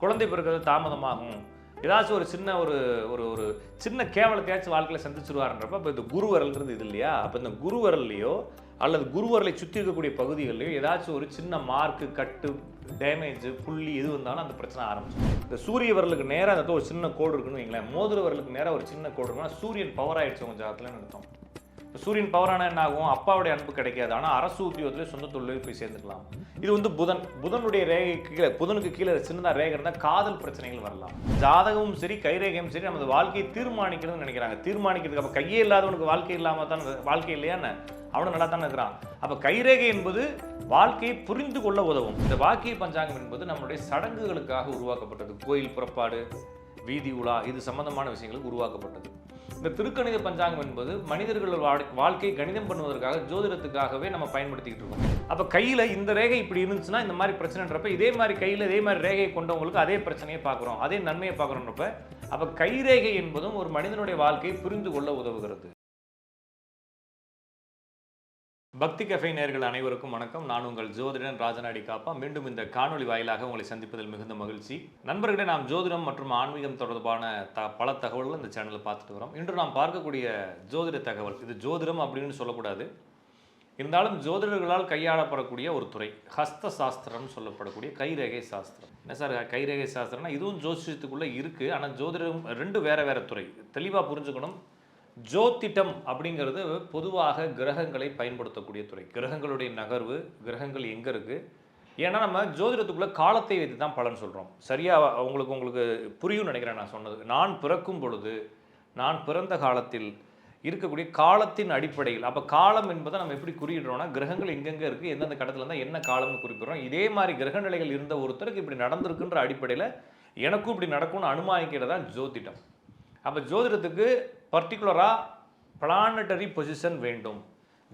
குழந்தை பிறக்கிறது தாமதமாகும். ஏதாச்சும் ஒரு சின்ன ஒரு ஒரு ஒரு சின்ன கேவலத்தையாச்சும் வாழ்க்கையில் சந்திச்சிருவாருன்றப்ப அப்போ இந்த குருவரல்ன்றது இது இல்லையா? அப்போ இந்த குருவரல்லையோ அல்லது குருவரலை சுற்றி இருக்கக்கூடிய பகுதிகளிலையோ ஏதாச்சும் ஒரு சின்ன மார்க்கு கட்டு டேமேஜ் புள்ளி எது வந்தாலும் அந்த பிரச்சனை ஆரம்பிச்சு இந்த சூரிய வரலுக்கு நேராக அந்த ஒரு சின்ன கோடு இருக்குன்னு வைங்களேன் மோதிர வரலுக்கு நேராக ஒரு சின்ன கோடு இருக்குன்னா சூரியன் பவர் ஆகிடுச்சு கொஞ்சம் ஜாதகத்துலன்னு அர்த்தம். இப்போ சூரியன் பவரான என்ன ஆகும் அப்பாவுடைய அன்பு கிடைக்காது. ஆனால் அரசு உத்தியோகத்திலே சொந்த தொழிலில் போய் சேர்ந்துக்கலாம். இது வந்து புதன். புதனுடைய ரேகைக்கு கீழே புதனுக்கு கீழே சின்னதாக ரேகை இருந்தால் காதல் பிரச்சனைகள் வரலாம். ஜாதகமும் சரி கைரேகையும் சரி நமது வாழ்க்கையை தீர்மானிக்கிறதுன்னு நினைக்கிறாங்க. தீர்மானிக்கிறதுக்கு அப்போ கையே இல்லாதவனுக்கு வாழ்க்கை இல்லாமல் தான் வாழ்க்கை இல்லையான்னு அவனும் நல்லா தானே இருக்கிறான். அப்போ கைரேகை என்பது வாழ்க்கையை புரிந்து கொள்ள உதவும். இந்த வாக்கிய பஞ்சாங்கம் என்பது நம்மளுடைய சடங்குகளுக்காக உருவாக்கப்பட்டது. கோயில் புறப்பாடு வீதி உலா இது சம்பந்தமான விஷயங்களுக்கு உருவாக்கப்பட்டது. இந்த திருக்கணித பஞ்சாங்கம் என்பது மனிதர்கள் வாழ்க்கை வாழ்க்கையை கணிதம் பண்ணுவதற்காக ஜோதிடத்துக்காகவே நம்ம பயன்படுத்திக்கிட்டு இருக்கோம். அப்போ கையில் இந்த ரேகை இப்படி இருந்துச்சுன்னா இந்த மாதிரி பிரச்சனைன்றப்ப இதே மாதிரி கையில் இதே மாதிரி ரேகையை கொண்டவங்களுக்கு அதே பிரச்சனையை பார்க்குறோம் அதே நன்மையை பார்க்குறோன்றப்ப அப்போ கைரேகை என்பதும் ஒரு மனிதனுடைய வாழ்க்கையை புரிந்து கொள்ள உதவுகிறது. பக்தி கஃபை நேர்கள் அனைவருக்கும் வணக்கம். நான் உங்கள் ஜோதிடன் ராஜநாடி காப்பா. மீண்டும் இந்த காணொலி வாயிலாக உங்களை சந்திப்பதில் மிகுந்த மகிழ்ச்சி. நண்பர்களே நாம் ஜோதிடம் மற்றும் ஆன்மீகம் தொடர்பான த பல தகவல்கள் இந்த சேனலில் பார்த்துட்டு வரோம். இன்று நாம் பார்க்கக்கூடிய ஜோதிட தகவல் இது ஜோதிடம் அப்படின்னு சொல்லக்கூடாது. இருந்தாலும் ஜோதிடர்களால் கையாளப்படக்கூடிய ஒரு துறை ஹஸ்த சாஸ்திரம்னு சொல்லப்படக்கூடிய கைரேகை சாஸ்திரம். என்ன சார் கைரேகை சாஸ்திரம்னா இதுவும் ஜோசியத்துக்குள்ளே இருக்குது ஆனால் ஜோதிடம் ரெண்டு வேறு வேறு துறை. தெளிவாக புரிஞ்சுக்கணும். ஜோதிடம் அப்படிங்கிறது பொதுவாக கிரகங்களை பயன்படுத்தக்கூடிய துறை. கிரகங்களுடைய நகர்வு கிரகங்கள் எங்கே இருக்குது ஏன்னா நம்ம ஜோதிடத்துக்குள்ள காலத்தை வைத்து தான் பலன் சொல்கிறோம் சரியாக உங்களுக்கு உங்களுக்கு புரியும் நினைக்கிறேன் நான் சொன்னது. நான் பிறக்கும் பொழுது நான் பிறந்த காலத்தில் இருக்கக்கூடிய காலத்தின் அடிப்படையில் அப்போ காலம் என்பதை நம்ம எப்படி குறியிடுறோம்னா கிரகங்கள் எங்கெங்கே இருக்குது எந்தெந்த கடத்தில் இருந்தால் என்ன காலம்னு குறிப்பிடுறோம். இதே மாதிரி கிரக நிலைகள் இருந்த ஒருத்தருக்கு இப்படி நடந்திருக்குன்ற அடிப்படையில் எனக்கும் இப்படி நடக்கும்னு அனுமானிக்கிறது தான் ஜோதிடம். அப்போ ஜோதிடத்துக்கு பர்டிகுலராக பிளானட்டரி பொசிஷன் வேண்டும்.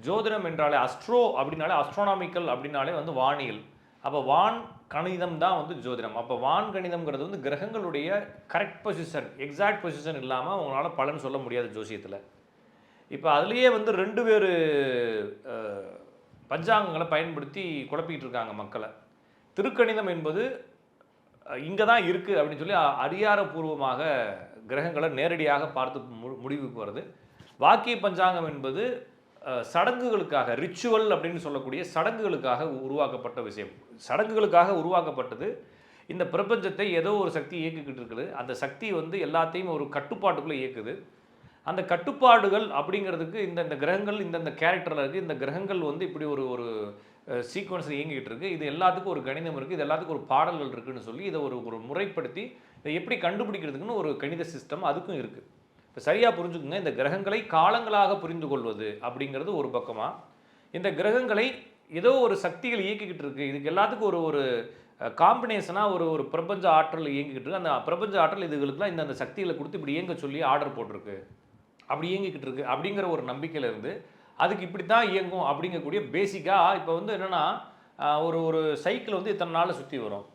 ஜோதிடம் என்றாலே அஸ்ட்ரோ அப்படின்னாலே அஸ்ட்ரோனாமிக்கல் அப்படின்னாலே வந்து வானியல். அப்போ வான் கணிதம் தான் வந்து ஜோதிடம். அப்போ வான் கணிதம்ங்கிறது வந்து கிரகங்களுடைய கரெக்ட் பொசிஷன் எக்ஸாக்ட் பொசிஷன் இல்லாமல் உங்களால் பலன் சொல்ல முடியாது ஜோசியத்தில். இப்போ அதுலேயே வந்து ரெண்டு பேர் பஞ்சாங்கங்களை பயன்படுத்தி குழப்பிக்கிட்டு இருக்காங்க மக்களை. திருக்கணிதம் என்பது இங்கே தான் இருக்குது அப்படின்னு சொல்லி அதிகாரபூர்வமாக கிரகங்களை நேரடியாக பார்த்து மு- முடிவுக்கு வருது வாக்கிய பஞ்சாங்கம் என்பது சடங்குகளுக்காக ரிச்சுவல் அப்படின்னு சொல்லக்கூடிய சடங்குகளுக்காக உருவாக்கப்பட்ட விஷயம். சடங்குகளுக்காக உருவாக்கப்பட்டது. இந்த பிரபஞ்சத்தை ஏதோ ஒரு சக்தி இயக்கிக்கிட்டு இருக்குது. அந்த சக்தி வந்து எல்லாத்தையும் ஒரு கட்டுப்பாட்டுக்குள்ளே இயக்குது. அந்த கட்டுப்பாடுகள் அப்படிங்கிறதுக்கு இந்த இந்த கிரகங்கள் இந்தந்த கேரக்டரில் இருக்குது இந்த கிரகங்கள் வந்து இப்படி ஒரு ஒரு சீக்வன்ஸில் இயங்கிட்டு இருக்குது இது எல்லாத்துக்கும் ஒரு கணிதம் இருக்குது இது எல்லாத்துக்கும் ஒரு பாடல்கள் இருக்குதுன்னு சொல்லி இதை ஒரு ஒரு முறைப்படுத்தி இதை எப்படி கண்டுபிடிக்கிறதுக்குன்னு ஒரு கணித சிஸ்டம் அதுக்கும் இருக்குது இப்போ சரியாக புரிஞ்சுக்குங்க. இந்த கிரகங்களை காலங்களாக புரிந்து கொள்வது அப்படிங்கிறது ஒரு பக்கமாக இந்த கிரகங்களை ஏதோ ஒரு சக்திகள் இயக்கிக்கிட்டு இருக்குது இதுக்கு எல்லாத்துக்கும் ஒரு ஒரு காம்பினேஷனாக ஒரு ஒரு பிரபஞ்ச ஆற்றல் இயங்கிக்கிட்டு இருக்கு. அந்த பிரபஞ்ச ஆற்றல் இதுகளுக்குலாம் இந்த அந்த சக்திகளை கொடுத்து இப்படி இயங்க சொல்லி ஆர்டர் போட்டிருக்கு. அப்படி இயங்கிக்கிட்டு இருக்கு அப்படிங்கிற ஒரு நம்பிக்கையில் இருந்து அதுக்கு இப்படி தான் இயங்கும் அப்படிங்கக்கூடிய பேசிக்காக இப்போ வந்து என்னென்னா ஒரு ஒரு சைக்கிள் வந்து இத்தனை நாளில் சுற்றி வரும்?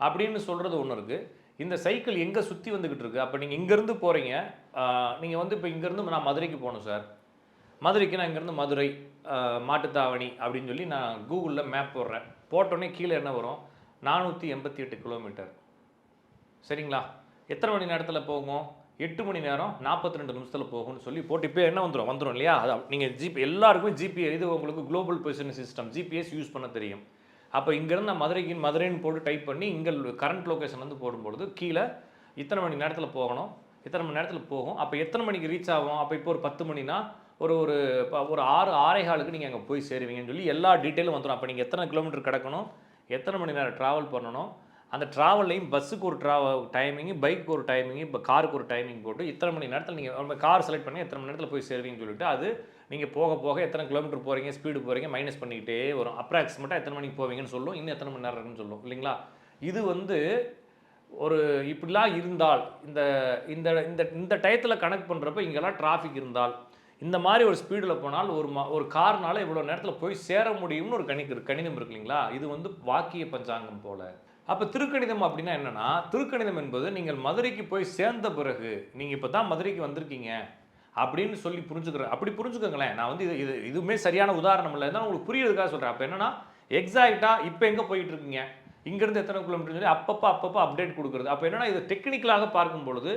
அப்படின்னு சொல்கிறது ஒன்று இருக்குது இந்த சைக்கிள் எங்கே சுற்றி வந்துக்கிட்டு இருக்கு? அப்போ நீங்கள் இங்கேருந்து போகிறீங்க நீங்கள் வந்து இப்போ இங்கேருந்து நான் மதுரைக்கு போகணும் சார். மதுரைக்கு நான் இங்கேருந்து மதுரை மாட்டுத்தாவணி அப்படின்னு சொல்லி நான் கூகுளில் மேப் போடுறேன். போட்டோடனே கீழே என்ன வரும்? நானூற்றி எண்பத்தி எட்டு கிலோமீட்டர் சரிங்களா? எத்தனை மணி நேரத்தில் போகும்? எட்டு மணி நேரம் நாற்பத்தி ரெண்டு நிமிஷத்தில் போகும்னு சொல்லி போட்டு இப்போ என்ன வந்துடும் வந்துடும் இல்லையா? அது நீங்கள் ஜிபி எல்லாருக்குமே ஜிபி இது உங்களுக்கு global position system GPS use பண்ண தெரியும். அப்போ இங்கேருந்து நான் மதுரைக்கு மதுரைன்னு போட்டு டைப் பண்ணி இங்கே கரண்ட் லொக்கேஷன் வந்து போடும்பொழுது கீழே இத்தனை மணி நேரத்தில் போகணும். இத்தனை மணி நேரத்தில் போகும். அப்போ எத்தனை மணிக்கு ரீச் ஆகும்? அப்போ இப்போ ஒரு பத்து மணினா ஒரு ஒரு ஒரு ஆறு ஆறே காலுக்கு நீங்கள் அங்கே போய் சேருவீங்கன்னு சொல்லி எல்லா டீட்டெயிலும் வந்துடும் அப்போ நீங்கள் எத்தனை கிலோமீட்டர் கிடக்கணும்? எத்தனை மணி நேரம் ட்ராவல் பண்ணணும்? அந்த ட்ராவல்லையும் பஸ்ஸுக்கு ஒரு ட்ராவல் டைமிங்கு பைக்கு ஒரு டைமிங்கு இப்போ காருக்கு ஒரு டைமிங் போட்டு இத்தனை மணி நேரத்தில் நீங்கள் கார் செலக்ட் பண்ணி எத்தனை மணி நேரத்தில் போய் சேருவீங்கன்னு சொல்லிட்டு அது நீங்கள் போக போக எத்தனை கிலோமீட்டர் போகிறீங்க ஸ்பீடு போகிறீங்க மைனஸ் பண்ணிக்கிட்டே வரும். அப்ராக்சிமேட்டாக எத்தனை மணிக்கு போவீங்கன்னு சொல்லும். இன்னும் எத்தனை மணி நேரம் இருக்குன்னு சொல்லும். இல்லைங்களா? இது வந்து ஒரு இப்படிலாம் இருந்தால் இந்த இந்த இந்த இந்த டயத்தில் கணக்கு பண்ணுறப்ப இங்கெல்லாம் டிராஃபிக் இருந்தால் இந்த மாதிரி ஒரு ஸ்பீடில் போனால் ஒரு மா ஒரு கார்னால இவ்வளோ நேரத்தில் போய் சேர முடியும்னு ஒரு கணிக்கு கணிதம் இருக்கு இல்லைங்களா? இது வந்து வாக்கிய பஞ்சாங்கம் போல். அப்போ திருக்கணிதம் அப்படின்னா என்னென்னா திருக்கணிதம் என்பது நீங்கள் மதுரைக்கு போய் சேர்ந்த பிறகு நீங்கள் இப்போ தான் மதுரைக்கு வந்திருக்கீங்க அப்படின்னு சொல்லி புரிஞ்சுக்கிறேன் அப்படி புரிஞ்சுக்கோங்களேன். நான் வந்து இது இது இதுவுமே சரியான உதாரணம் இல்லை. இருந்தாலும் உங்களுக்கு புரியறதுக்காக சொல்கிறேன் அப்போ என்னென்னா எக்ஸாக்டாக இப்போ எங்கே போயிட்டு இருக்கீங்க இங்கேருந்து எத்தனை கிலோமீட்டர் சொல்லி அப்பப்போ அப்பப்போ அப்டேட் கொடுக்குறது. அப்போ என்னன்னா இதை டெக்னிக்கலாக பார்க்கும் பொழுது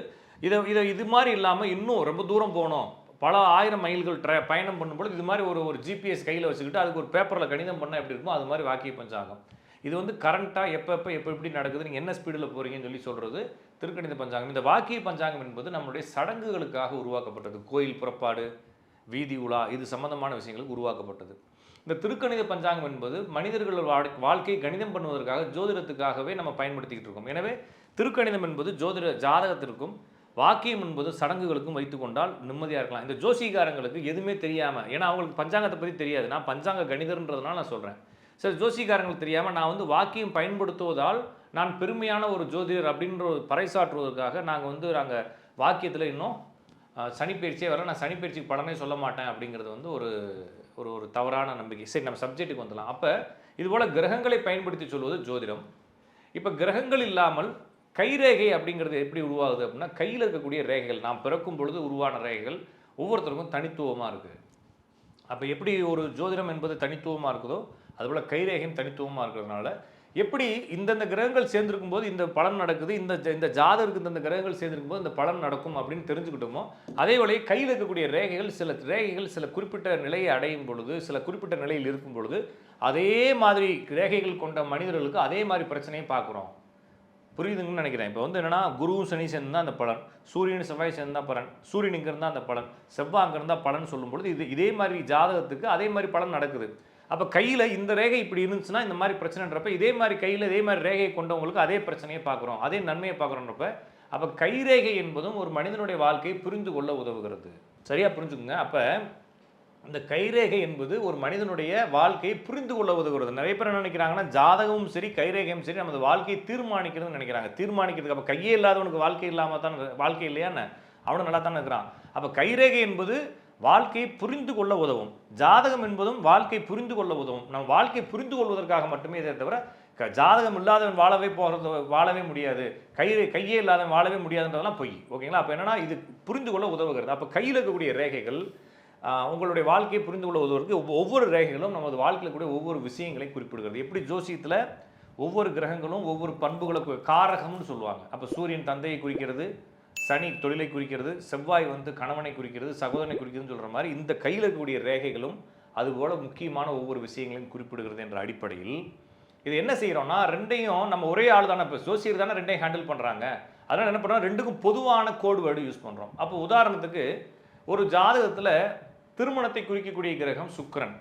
இதை இதை இது மாதிரி இல்லாமல் இன்னும் ரொம்ப தூரம் போகணும். பல ஆயிரம் மைல்கள் ட்ர பயணம் பண்ணும்பொழுது இது மாதிரி ஒரு ஒரு ஜிபிஎஸ் கையில் வச்சுக்கிட்டு அதுக்கு ஒரு பேப்பரில் கணிதம் பண்ணால் எப்படி இருக்குமோ அது மாதிரி வாக்கிய பஞ்சாங்கம். இது வந்து கரண்ட்டாக எப்போ எப்போ எப்போ எப்படி நடக்குது நீங்கள் என்ன ஸ்பீடில் போகிறீங்கன்னு சொல்லி சொல்கிறது திருக்கணித பஞ்சாங்கம். இந்த வாக்கிய பஞ்சாங்கம் என்பது நம்மளுடைய சடங்குகளுக்காக உருவாக்கப்பட்டது. கோயில் புறப்பாடு வீதி உலா இது சம்பந்தமான விஷயங்களுக்கு உருவாக்கப்பட்டது. இந்த திருக்கணித பஞ்சாங்கம் என்பது மனிதர்கள் வாழ்- வாழ்க்கை கணிதம் பண்ணுவதற்காக ஜோதிடத்துக்காகவே நம்ம பயன்படுத்திக்கிட்டு இருக்கோம். எனவே திருக்கணிதம் என்பது ஜோதிட ஜாதகத்திற்கும் வாக்கியம் என்பது சடங்குகளுக்கும் வைத்துக்கொண்டால் நிம்மதியாக இருக்கலாம். இந்த ஜோசிகாரங்களுக்கு எதுவுமே தெரியாமல் ஏன்னா அவங்களுக்கு பஞ்சாங்கத்தை பற்றி தெரியாது. நான் பஞ்சாங்க கணிதர்ன்றதுனால நான் சொல்கிறேன் சரி ஜோசிகாரங்களுக்கு தெரியாமல் நான் வந்து வாக்கியம் பயன்படுத்துவதால் நான் பெருமையான ஒரு ஜோதிடர் அப்படின்ற ஒரு பறைசாற்றுவதற்காக நாங்கள் வந்து நாங்கள் வாக்கியத்தில் இன்னும் சனிப்பயிற்சியே வரல. நான் சனிப்பயிற்சிக்கு பலனே சொல்ல மாட்டேன் அப்படிங்கிறது வந்து ஒரு ஒரு ஒரு தவறான நம்பிக்கை. சரி நம்ம சப்ஜெக்ட்டுக்கு வந்துடலாம். அப்போ இதுபோல் கிரகங்களை பயன்படுத்தி சொல்வது ஜோதிடம். இப்போ கிரகங்கள் இல்லாமல் கைரேகை அப்படிங்கிறது எப்படி உருவாகுது அப்படின்னா கையில் இருக்கக்கூடிய ரேகைகள். நாம் பிறக்கும் பொழுது உருவான ரேகைகள் ஒவ்வொருத்தருக்கும் தனித்துவமாக இருக்குது அப்போ எப்படி ஒரு ஜோதிடம் என்பது தனித்துவமாக இருக்குதோ அதுபோல் கைரேகையும் தனித்துவமாக இருக்கிறதுனால எப்படி இந்தந்த கிரகங்கள் சேர்ந்துருக்கும் போது இந்த பலன் நடக்குது இந்த இந்த ஜாதகருக்கு இந்தந்த கிரகங்கள் சேர்ந்திருக்கும் போது இந்த பலன் நடக்கும் அப்படின்னு தெரிஞ்சுக்கிட்டோமோ அதே வேளையை கையில் இருக்கக்கூடிய ரேகைகள் சில ரேகைகள் சில குறிப்பிட்ட நிலையை அடையும் பொழுது சில குறிப்பிட்ட நிலையில் இருக்கும் பொழுது அதே மாதிரி ரேகைகள் கொண்ட மனிதர்களுக்கு அதே மாதிரி பிரச்சனையும் பார்க்குறோம். புரியுதுங்கன்னு நினைக்கிறேன். இப்போ வந்து என்னென்னா குருவும் சனி சேர்ந்து தான் அந்த பலன் சூரியன் செவ்வாய் சேர்ந்தா பலன் சூரியன் இங்கே இருந்தால் அந்த பலன் செவ்வாய் அங்கே இருந்தால் பலன் சொல்லும் பொழுது இது இதே மாதிரி ஜாதகத்துக்கு அதே மாதிரி பலன் நடக்குது. அப்போ கையில் இந்த ரேகை இப்படி இருந்துச்சுன்னா இந்த மாதிரி பிரச்சனைன்றப்ப இதே மாதிரி கையில் இதே மாதிரி ரேகை கொண்டவங்களுக்கு அதே பிரச்சனையை பார்க்குறோம் அதே நன்மையை பார்க்குறோன்றப்ப அப்போ கைரேகை என்பதும் ஒரு மனிதனுடைய வாழ்க்கையை புரிந்து கொள்ள உதவுகிறது. சரியா புரிஞ்சுக்குங்க? அப்போ இந்த கைரேகை என்பது ஒரு மனிதனுடைய வாழ்க்கையை புரிந்து கொள்ள உதவுகிறது. நிறைய பேர் என்ன நினைக்கிறாங்கன்னா ஜாதகமும் சரி கைரேகையும் சரி நமது வாழ்க்கையை தீர்மானிக்கிறதுன்னு நினைக்கிறாங்க. தீர்மானிக்கிறதுக்கு அப்போ கையே இல்லாதவனுக்கு வாழ்க்கை இல்லாமல் தான் வாழ்க்கை இல்லையான்னு அவனும் நல்லா தானே இருக்கிறான். அப்போ கைரேகை என்பது வாழ்க்கையை புரிந்து கொள்ள உதவும். ஜாதகம் என்பதும் வாழ்க்கை புரிந்து கொள்ள உதவும். நம் வாழ்க்கை புரிந்து கொள்வதற்காக மட்டுமே இதை தவிர க- ஜாதகம் இல்லாதவன் வாழவே போகிறது வாழவே முடியாது. கை கையே இல்லாதவன் வாழவே முடியாதுன்றதெல்லாம் பொய். ஓகேங்களா? அப்போ என்னன்னா இது புரிந்து கொள்ள உதவுகிறது. அப்போ கையில் இருக்கக்கூடிய ரேகைகள் உங்களுடைய வாழ்க்கையை புரிந்து கொள்ள உதவுவதற்கு ஒவ்வொ- ஒவ்வொரு ரேகைகளும் நமது வாழ்க்கையில் கூடிய ஒவ்வொரு விஷயங்களை குறிப்பிடுகிறது. எப்படி ஜோசியத்தில் ஒவ்வொரு கிரகங்களும் ஒவ்வொரு பண்புகளுக்கு காரகம்னு சொல்லுவாங்க. அப்போ சூரியன் தந்தையை குறிக்கிறது சனி தொழிலை குறிக்கிறது செவ்வாய் வந்து கணவனை குறிக்கிறது சகோதரனை குறிக்கிறதுன்னு சொல்கிற மாதிரி இந்த கையில் இருக்கக்கூடிய ரேகைகளும் அதுபோல் முக்கியமான ஒவ்வொரு விஷயங்களையும் குறிப்பிடுகிறது என்ற அடிப்படையில் இது என்ன செய்கிறோம்னா ரெண்டையும் நம்ம ஒரே ஆள் தானே இப்போ ஜோசியர் தானே ரெண்டையும் ஹேண்டில் பண்ணுறாங்க அதனால் என்ன பண்ணுறோம் ரெண்டுக்கும் பொதுவான கோடு வேர்டு யூஸ் பண்ணுறோம் அப்போ உதாரணத்துக்கு ஒரு ஜாதகத்தில் திருமணத்தை குறிக்கக்கூடிய கிரகம் சுக்கிரன்.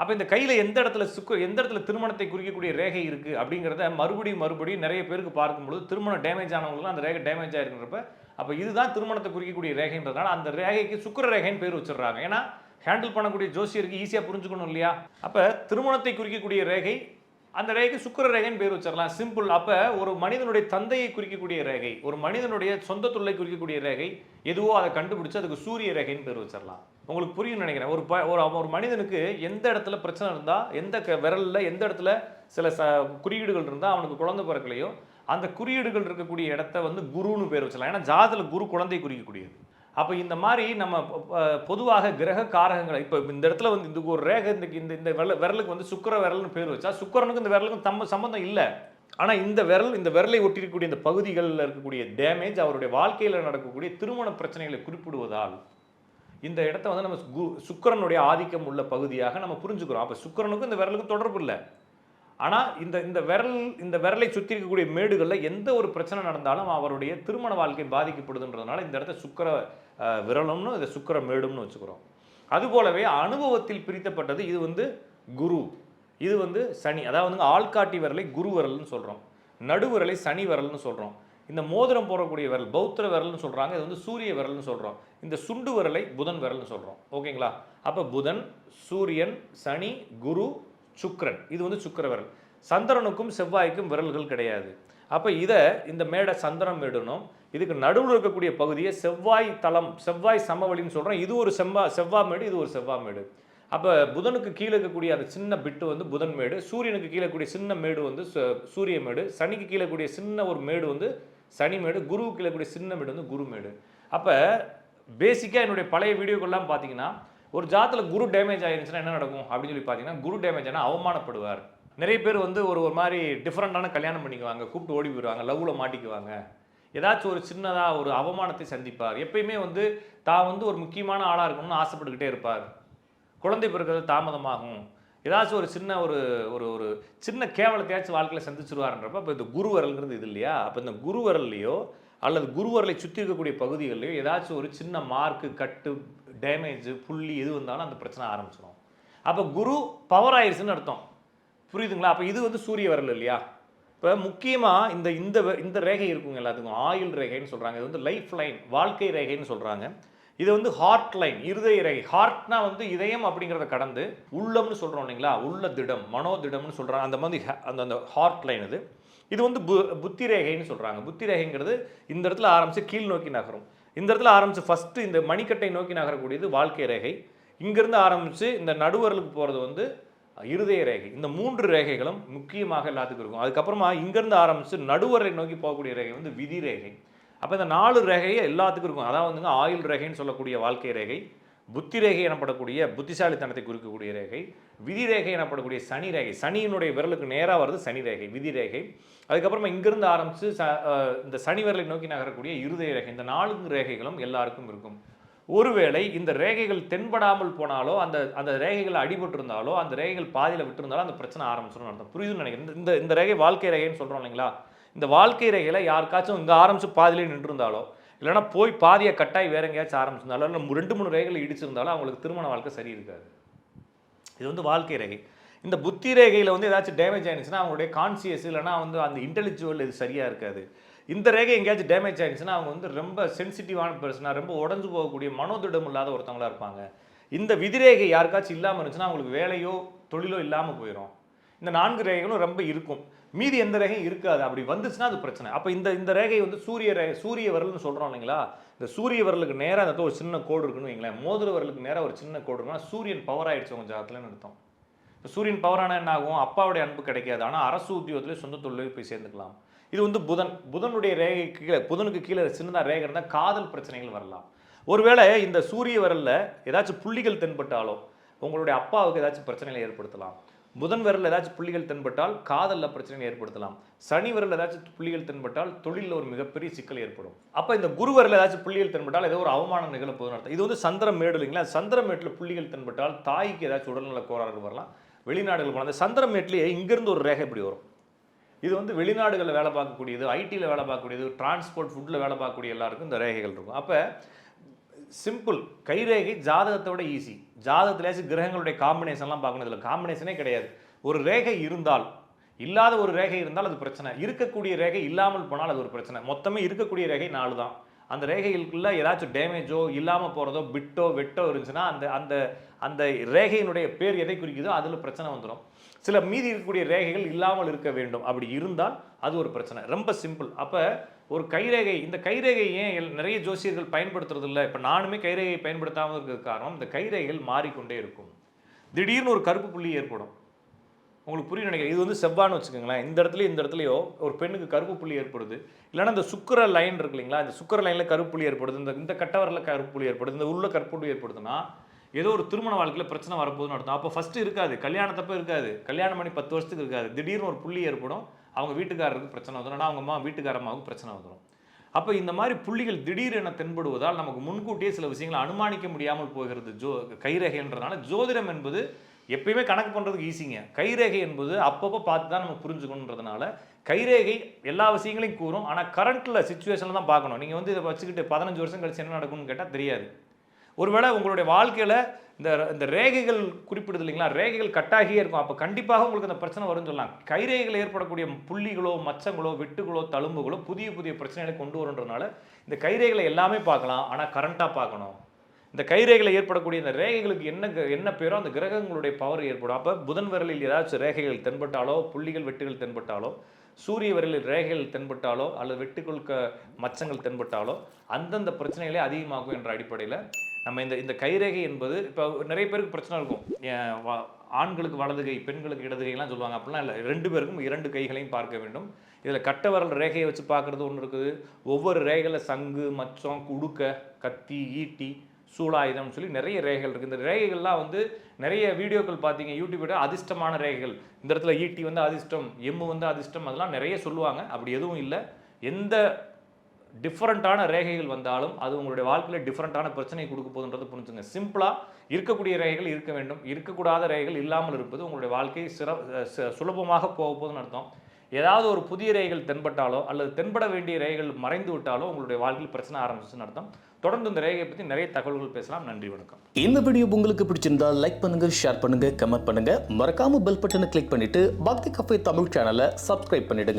அப்போ இந்த கையில் எந்த இடத்துல சுக்கு எந்த இடத்துல திருமணத்தை குறிக்கக்கூடிய ரேகை இருக்குது அப்படிங்கிறத மறுபடியும் மறுபடியும் நிறைய பேருக்கு பார்க்கும்பொழுது திருமணம் டேமேஜ் ஆனவங்களுக்குலாம் அந்த ரேகை டேமேஜ் ஆகிருக்கிறப்ப அப்போ இதுதான் திருமணத்தை குறிக்கக்கூடிய ரேகைன்றதுனால அந்த ரேகைக்கு சுக்கர ரேகைன்னு பேர் வச்சிடுறாங்க. ஏன்னா ஹேண்டில் பண்ணக்கூடிய ஜோசியருக்கு ஈஸியாக புரிஞ்சுக்கணும் இல்லையா? அப்போ திருமணத்தை குறிக்கக்கூடிய ரேகை அந்த ரேகைக்கு சுக்கர ரேகைன்னு பேர் வச்சிடலாம். சிம்பிள் அப்போ ஒரு மனிதனுடைய தந்தையை குறிக்கக்கூடிய ரேகை ஒரு மனிதனுடைய சொந்த தொல்லை குறிக்கக்கூடிய ரேகை எதுவோ அதை கண்டுபிடிச்சு அதுக்கு சூரிய ரேகைன்னு பேர் வச்சிடலாம். உங்களுக்கு புரியும் நினைக்கிறேன். ஒரு ப- ஒரு ஒரு மனிதனுக்கு எந்த இடத்துல பிரச்சனை இருந்தால் எந்த க விரலில் எந்த இடத்துல சில ச குறியீடுகள் இருந்தால் அவனுக்கு குழந்தை பிறக்கலையோ அந்த குறியீடுகள் இருக்கக்கூடிய இடத்த வந்து குருன்னு பேர் வச்சிடலாம். ஏன்னா ஜாதத்தில் குரு குழந்தை குறிக்கக்கூடியது. அப்போ இந்த மாதிரி நம்ம பொதுவாக கிரக காரகங்களை இப்போ இந்த இடத்துல வந்து இந்த ஒரு ரேகை இந்த இந்த இந்த விரல விரலுக்கு வந்து சுக்கிர விரல்னு பேர் வச்சா சுக்கிரனுக்கும் இந்த விரலுக்கும் தம்ம சம்பந்தம் இல்லை. ஆனால் இந்த விரல் இந்த விரலை ஒட்டியிருக்கக்கூடிய இந்த பகுதிகளில் இருக்கக்கூடிய டேமேஜ் அவருடைய வாழ்க்கையில் நடக்கக்கூடிய திருமண பிரச்சனைகளை குறிப்பிடுவதால் இந்த இடத்த வந்து நம்ம கு சுக்கிரனுடைய ஆதிக்கம் உள்ள பகுதியாக நம்ம புரிஞ்சுக்கிறோம். அப்போ சுக்கரனுக்கும் இந்த விரலுக்கும் தொடர்பு இல்லை. ஆனால் இந்த இந்த விரல் இந்த விரலை சுற்றி இருக்கக்கூடிய மேடுகளில் எந்த ஒரு பிரச்சனை நடந்தாலும் அவருடைய திருமண வாழ்க்கை பாதிக்கப்படுதுன்றதுனால இந்த இடத்த சுக்கிர விரலம்னு இதை சுக்கர மேடும்னு வச்சுக்கிறோம். அதுபோலவே அனுபவத்தில் பிரித்தப்பட்டது இது வந்து குரு. இது வந்து சனி. அதாவது வந்து ஆள்காட்டி விரலை குரு விரல்னு சொல்கிறோம் நடுவிரலை சனி விரல்னு சொல்கிறோம் இந்த மோதிரம் போடக்கூடிய விரல் பௌத்திர விரல்னு சொல்கிறாங்க இது வந்து சூரிய விரல்னு சொல்கிறோம் இந்த சுண்டு விரலை புதன் விரல்னு சொல்கிறோம் ஓகேங்களா? அப்போ புதன் சூரியன் சனி குரு சுக்கிரன். இது வந்து சுக்கர விரல் சந்திரனுக்கும் செவ்வாய்க்கும் விரல்கள் கிடையாது. அப்போ இதை இந்த மேடை சந்திரன் விடணும். இதுக்கு நடுவில் இருக்கக்கூடிய பகுதியை செவ்வாய் தளம் செவ்வாய் சமவெளின்னு சொல்கிறோம் இது ஒரு செவ்வா செவ்வாய் மேடு இது ஒரு செவ்வாய் மேடு. அப்போ புதனுக்கு கீழே இருக்கக்கூடிய அந்த சின்ன பிட்டு வந்து புதன் மேடு. சூரியனுக்கு கீழே கூடிய சின்ன மேடு வந்து சூரிய மேடு. சனிக்கு கீழே கூடிய சின்ன ஒரு மேடு வந்து சனி மேடு. குருவுக்கு கீழே கூடிய சின்ன மேடு வந்து குரு மேடு. அப்போ பேசிக்காக என்னுடைய பழைய வீடியோக்கள்லாம் பார்த்தீங்கன்னா ஒரு ஜாத்தில் குரு டேமேஜ் ஆயிருந்துச்சுன்னா என்ன நடக்கும் அப்படின்னு சொல்லி பார்த்தீங்கன்னா குரு டேமேஜ் ஆனால் அவமானப்படுவார். நிறைய பேர் வந்து ஒரு ஒரு மாதிரி டிஃப்ரெண்ட்டான கல்யாணம் பண்ணிக்குவாங்க கூப்பிட்டு ஓடி போயிடுவாங்க லவ்வில் மாட்டிக்குவாங்க. ஏதாச்சும் ஒரு சின்னதாக ஒரு அவமானத்தை சந்திப்பார். எப்பயுமே வந்து தான் வந்து ஒரு முக்கியமான ஆளாக இருக்கணும்னு ஆசைப்பட்டுக்கிட்டே இருப்பார். குழந்தை பிறக்கிறது தாமதமாகும். ஏதாச்சும் ஒரு சின்ன ஒரு ஒரு ஒரு சின்ன கேவலத்தையாச்சும் வாழ்க்கையில் சந்திச்சிருவாருன்றப்ப இப்போ இந்த குருவரல்ங்கிறது இது இல்லையா? அப்போ இந்த குருவரல்லையோ அல்லது குருவரலை சுற்றி இருக்கக்கூடிய பகுதிகளில் ஏதாச்சும் ஒரு சின்ன மார்க்கு கட்டு டேமேஜ் புள்ளி எது வந்தாலும் அந்த பிரச்சனை ஆரம்பிச்சிடும். அப்போ குரு பவர் ஆயிடுச்சுன்னு அர்த்தம். புரியுதுங்களா? அப்போ இது வந்து சூரிய வரல் இல்லையா? இப்போ முக்கியமாக இந்த இந்த வ- இந்த ரேகை இருக்குங்க எல்லாத்துக்கும். ஆயுள் ரேகைன்னு சொல்கிறாங்க இது வந்து லைஃப் லைன் வாழ்க்கை ரேகைன்னு சொல்கிறாங்க இது வந்து ஹார்ட் லைன் இருதய ரேகை. ஹார்ட்னா வந்து இதயம் அப்படிங்கிறத கடந்து உள்ளம்னு சொல்கிறோம் இல்லைங்களா? உள்ள திடம் மனோ திடம்னு சொல்கிறாங்க அந்த மாதிரி அந்த அந்த ஹார்ட் லைன் இது. இது வந்து பு புத்தி ரேகைன்னு சொல்கிறாங்க புத்தி ரேகைங்கிறது இந்த இடத்துல ஆரம்பித்து கீழ் நோக்கி நகரும். இந்த இடத்துல ஆரம்பித்து ஃபஸ்ட்டு இந்த மணிக்கட்டை நோக்கி நகரக்கூடியது வாழ்க்கை ரேகை. இங்கேருந்து ஆரம்பித்து இந்த நடுவரலுக்கு போகிறது வந்து இருதய ரேகை. இந்த மூன்று ரேகைகளும் முக்கியமாக எல்லாத்துக்கும் இருக்கும். அதுக்கப்புறமா இங்கேருந்து ஆரம்பித்து நடுவரை நோக்கி போகக்கூடிய ரேகை வந்து விதி ரேகை. அப்போ இந்த நாலு ரேகையை எல்லாத்துக்கும் இருக்கும். அதாவது வந்துங்க ஆயுள் ரேகைன்னு சொல்லக்கூடிய வாழ்க்கை ரேகை. புத்தி ரேகை எனப்படக்கூடிய புத்திசாலித்தனத்தை குறிக்கக்கூடிய ரேகை விதி ரேகை எனப்படக்கூடிய சனி ரேகை. சனியினுடைய விரலுக்கு நேராக வருது சனி ரேகை விதி ரேகை. அதுக்கப்புறமா இங்கிருந்து ஆரம்பித்து ச இந்த சனி விரலை நோக்கி நகரக்கூடிய இருதய ரேகை. இந்த நான்கு ரேகைகளும் எல்லாருக்கும் இருக்கும். ஒருவேளை இந்த ரேகைகள் தென்படாமல் போனாலோ அந்த அந்த ரேகைகள் அடிபட்டிருந்தாலோ அந்த ரேகைகள் பாதியில் விட்டிருந்தாலோ அந்த பிரச்சனை ஆரம்பிச்சிடும் அர்த்தம். புரியுதுன்னு நினைக்கிறேன். இந்த- இந்த இந்த ரேகை வாழ்க்கை ரேகைன்னு சொல்கிறோம் இல்லைங்களா? இந்த வாழ்க்கை ரேகையில் யாருக்காச்சும் இங்கே ஆரம்பித்து பாதியிலே நின்றுருந்தாலோ இல்லைன்னா போய் பாதியை கட்டாய் வேற எங்கேயாச்சும் ஆரம்பிச்சிருந்தாலும் இல்லை ரெண்டு மூணு ரேகைகள் இடிச்சிருந்தாலும் அவங்களுக்கு திருமண வாழ்க்கை சரி இருக்காது இது வந்து வாழ்க்கை ரேகை. இந்த புத்தி ரேகையில் வந்து ஏதாச்சும் டேமேஜ் ஆயிடுச்சுன்னா அவங்களுடைய கான்சியஸ் இல்லைன்னா வந்து அந்த இன்டெலிஜுவல் இது சரியாக இருக்காது. இந்த ரேகை எங்கேயாச்சும் டேமேஜ் ஆயிடுச்சுன்னா அவங்க வந்து ரொம்ப சென்சிட்டிவான பர்சனாக ரொம்ப உடஞ்சு போகக்கூடிய மனோதிடம் இல்லாத ஒருத்தவங்களா இருப்பாங்க. இந்த விதிரேகை யாருக்காச்சும் இல்லாமல் இருந்துச்சுன்னா அவங்களுக்கு வேலையோ தொழிலோ இல்லாமல் போயிடும் இந்த நான்கு ரேகைகளும் ரொம்ப இருக்கும். மீதி எந்த ரேகையும் இருக்காது. அப்படி வந்துச்சுன்னா அது பிரச்சனை. அப்போ இந்த இந்த ரேகை வந்து சூரிய ரேகை சூரிய விரல்னு சொல்கிறோம் இல்லைங்களா? இந்த சூரிய விரலுக்கு நேராக அந்த ஒரு சின்ன கோடு இருக்குன்னு வைங்களேன். மோதிர விரலுக்கு நேராக ஒரு சின்ன கோடு இருக்குன்னா சூரியன் பவர் ஆகிடுச்சு உங்கள் ஜாதத்துலன்னு அர்த்தம். இப்போ சூரியன் பவரான என்ன ஆகும்? அப்பாவுடைய அன்பு கிடைக்காது. ஆனால் அரசு உத்தியோகத்திலே சொந்த தொழிலே போய் சேர்ந்துக்கலாம். இது வந்து புதன். புதனுடைய ரேகைக்கு கீழே புதனுக்கு கீழே சின்னதாக ரேகை இருந்தால் காதல் பிரச்சனைகள் வரலாம். ஒருவேளை இந்த சூரிய விரல்ல ஏதாச்சும் புள்ளிகள் தென்பட்டாலோ உங்களுடைய அப்பாவுக்கு ஏதாச்சும் பிரச்சனைகளை ஏற்படுத்தலாம். புதன் விரல் ஏதாச்சும் புள்ளிகள் தென்பட்டால் காதலில் பிரச்சனைகளை ஏற்படுத்தலாம். சனி விரல் ஏதாச்சும் புள்ளிகள் தென்பட்டால் தொழிலில் ஒரு மிகப்பெரிய சிக்கல் ஏற்படும். அப்போ இந்த குரு விரல் ஏதாச்சும் புள்ளிகள் தென்பட்டால் ஏதோ ஒரு அவமானம் நிகழ்வு அர்த்தம். இது வந்து சந்திரமேடு இல்லைங்களா? சந்திரமேட்டில் புள்ளிகள் தென்பட்டால் தாய்க்கு ஏதாச்சும் உடல்நல கோளாறு வரலாம். வெளிநாடுகள் போனால் அந்த சந்திரமேட்லேயே இங்கேருந்து ஒரு ரேகை இப்படி வரும். இது வந்து வெளிநாடுகளில் வேலை பார்க்கக்கூடியது ஐடியில் வேலை பார்க்கக்கூடியது டிரான்ஸ்போர்ட் ஃபுட்டில் வேலை பார்க்கக்கூடிய எல்லாருக்கும் இந்த ரேகைகள் இருக்கும். அப்போ சிம்பிள் கைரேகை ஜாதகத்தை விட ஈஸி ஜாதகத்திலேயாச்சும் கிரகங்களுடைய காம்பினேஷன்லாம் பார்க்கணும். இதில் காம்பினேஷனே கிடையாது. ஒரு ரேகை இருந்தால் இல்லாத ஒரு ரேகை இருந்தால் அது பிரச்சனை. இருக்கக்கூடிய ரேகை இல்லாமல் போனால் அது ஒரு பிரச்சனை. மொத்தமே இருக்கக்கூடிய ரேகை நாலு தான். அந்த ரேகைகளுக்குள்ள ஏதாச்சும் டேமேஜோ இல்லாமல் போகிறதோ பிட்டோ வெட்டோ இருந்துச்சுன்னா அந்த அந்த அந்த ரேகையினுடைய பேர் எதை குறிக்குதோ அதில் பிரச்சனை வந்துடும் சில மீதி இருக்கக்கூடிய ரேகைகள் இல்லாமல் இருக்க வேண்டும். அப்படி இருந்தால் அது ஒரு பிரச்சனை. ரொம்ப சிம்பிள் அப்போ ஒரு கைரேகை இந்த கைரேகை ஏன் எல்- நிறைய ஜோசியர்கள் பயன்படுத்துறது இல்லை இப்போ நானுமே கைரேகை பயன்படுத்தாமல் இருக்கிறது காரணம் இந்த கைரேகைகள் மாறிக்கொண்டே இருக்கும். திடீர்னு ஒரு கருப்பு புள்ளி ஏற்படும். உங்களுக்கு புரிய நினைக்கிறேன். இது வந்து செவ்வான்னு வச்சுக்கோங்களேன். இந்த இடத்துல இந்த இடத்துலையோ ஒரு பெண்ணுக்கு கருப்பு புள்ளி ஏற்படுது. இல்லைன்னா இந்த சுக்கர லைன் இருக்கு இல்லைங்களா? இந்த சுக்கர லைனில் கருப்பு புள்ளி ஏற்படுது. இந்த இந்த கட்டவரில் கருப்பு புள்ளி ஏற்படுது. இந்த உள்ள கருப்பு புள்ளி ஏற்படுதுன்னா ஏதோ ஒரு திருமண வாழ்க்கையில் பிரச்சனை வரப்போகுதுன்னு அர்த்தம். அப்போ ஃபஸ்ட்டு இருக்காது. கல்யாணத்தப்போ இருக்காது. கல்யாணம் பண்ணி பத்து வருஷத்துக்கு இருக்காது. திடீர்னு ஒரு புள்ளி ஏற்படும். அவங்க வீட்டுக்காரருக்கு பிரச்சனை வந்துடும் அவங்க அம்மா வீட்டுக்காரமாவுக்கு பிரச்சனை வந்துடும் அப்போ இந்த மாதிரி புள்ளிகள் திடீரென தென்படுவதால் நமக்கு முன்கூட்டியே சில விஷயங்களை அனுமானிக்க முடியாமல் போகிறது ஜோ கைரேகைன்றதுனால ஜோதிடம் என்பது எப்பயுமே கணக்கு பண்ணுறதுக்கு ஈஸிங்க கைரேகை என்பது அப்பப்போ பார்த்து தான் நம்ம புரிஞ்சுக்கணுன்றதுனால கைரேகை எல்லா விஷயங்களையும் கூறும். ஆனால் கரண்ட்டில் சுச்சுவேஷனில் தான் பார்க்கணும். நீங்கள் வந்து இதை வச்சுக்கிட்டு பதினஞ்சு வருஷம் கழிச்சு என்ன நடக்கும்னு கேட்டால் தெரியாது. ஒருவேளை உங்களுடைய வாழ்க்கையில் இந்த இந்த ரேகைகள் குறிப்பிடுது இல்லைங்களா? ரேகைகள் கட்டாகியே இருக்கும். அப்போ கண்டிப்பாக உங்களுக்கு அந்த பிரச்சனை வரும்னு சொல்லலாம். கைரேகைகள் ஏற்படக்கூடிய புள்ளிகளோ மச்சங்களோ வெட்டுகளோ தழும்புகளோ புதிய புதிய பிரச்சனைகளை கொண்டு வருன்றதுனால இந்த கைரேகளை எல்லாமே பார்க்கலாம். ஆனால் கரண்ட்டாக பார்க்கணும். இந்த கைரேகையில் ஏற்படக்கூடிய இந்த ரேகைகளுக்கு என்ன க- என்ன பேரோ அந்த கிரகங்களுடைய பவர் ஏற்படும். அப்போ புதன் விரலில் ஏதாச்சும் ரேகைகள் தென்பட்டாலோ புள்ளிகள் வெட்டுகள் தென்பட்டாலோ சூரிய விரலில் ரேகைகள் தென்பட்டாலோ அல்லது வெட்டுக்கள் மச்சங்கள் தென்பட்டாலோ அந்தந்த பிரச்சனைகளே அதிகமாகும் என்ற அடிப்படையில் நம்ம இந்த இந்த கைரேகை என்பது இப்போ நிறைய பேருக்கு பிரச்சனை இருக்கும். வா- ஆண்களுக்கு வலது கை பெண்களுக்கு இடது கைலாம் சொல்லுவாங்க. அப்படிலாம் இல்லை. ரெண்டு பேருக்கும் இரண்டு கைகளையும் பார்க்க வேண்டும். இதில் கட்ட வரல் ரேகையை வச்சு பார்க்குறது ஒன்று இருக்குது. ஒவ்வொரு ரேகையில் சங்கு மச்சம் குடுக்க கத்தி ஈட்டி சூலாயுதம்னு சொல்லி நிறைய ரேகைகள் இருக்குது இந்த ரேகைகள்லாம் வந்து நிறைய வீடியோக்கள் பார்த்தீங்க யூடியூப்ல அதிர்ஷ்டமான ரேகைகள். இந்த இடத்துல ஈட்டி வந்து அதிர்ஷ்டம் எம்மு வந்து அதிர்ஷ்டம் அதெல்லாம் நிறைய சொல்லுவாங்க. அப்படி எதுவும் இல்லை. எந்த டிஃப்ரெண்ட்டான ரேகைகள் வந்தாலும் அது உங்களுடைய வாழ்க்கையில் டிஃப்ரெண்ட்டான பிரச்சனை கொடுக்க போதுன்றது புரிஞ்சுங்க. சிம்பிளாக இருக்கக்கூடிய ரேகைகள் இருக்க வேண்டும். இருக்கக்கூடாத ரேகைகள் இல்லாமல் இருப்பது உங்களுடைய வாழ்க்கை சிற ச- சுலபமாக போக போதுன்னு அர்த்தம். ஏதாவது ஒரு புதிய ரேகைகள் தென்பட்டாலோ அல்லது தென்பட வேண்டிய ரேகைகள் மறைந்து விட்டாலோ உங்களுடைய வாழ்க்கையில் பிரச்சனை ஆரம்பிச்சுன்னு அர்த்தம். தொடர்ந்து இந்த ரேகையை பற்றி நிறைய தகவல்கள் பேசலாம். நன்றி வணக்கம். இந்த வீடியோ உங்களுக்கு பிடிச்சிருந்தால் லைக் பண்ணுங்க ஷேர் பண்ணுங்க கமெண்ட் பண்ணுங்க. மறக்காம பெல் பட்டனை கிளிக் பண்ணிட்டு பக்தி கஃபே தமிழ் சேனலை சப்ஸ்கிரைப் பண்ணிடுங்க.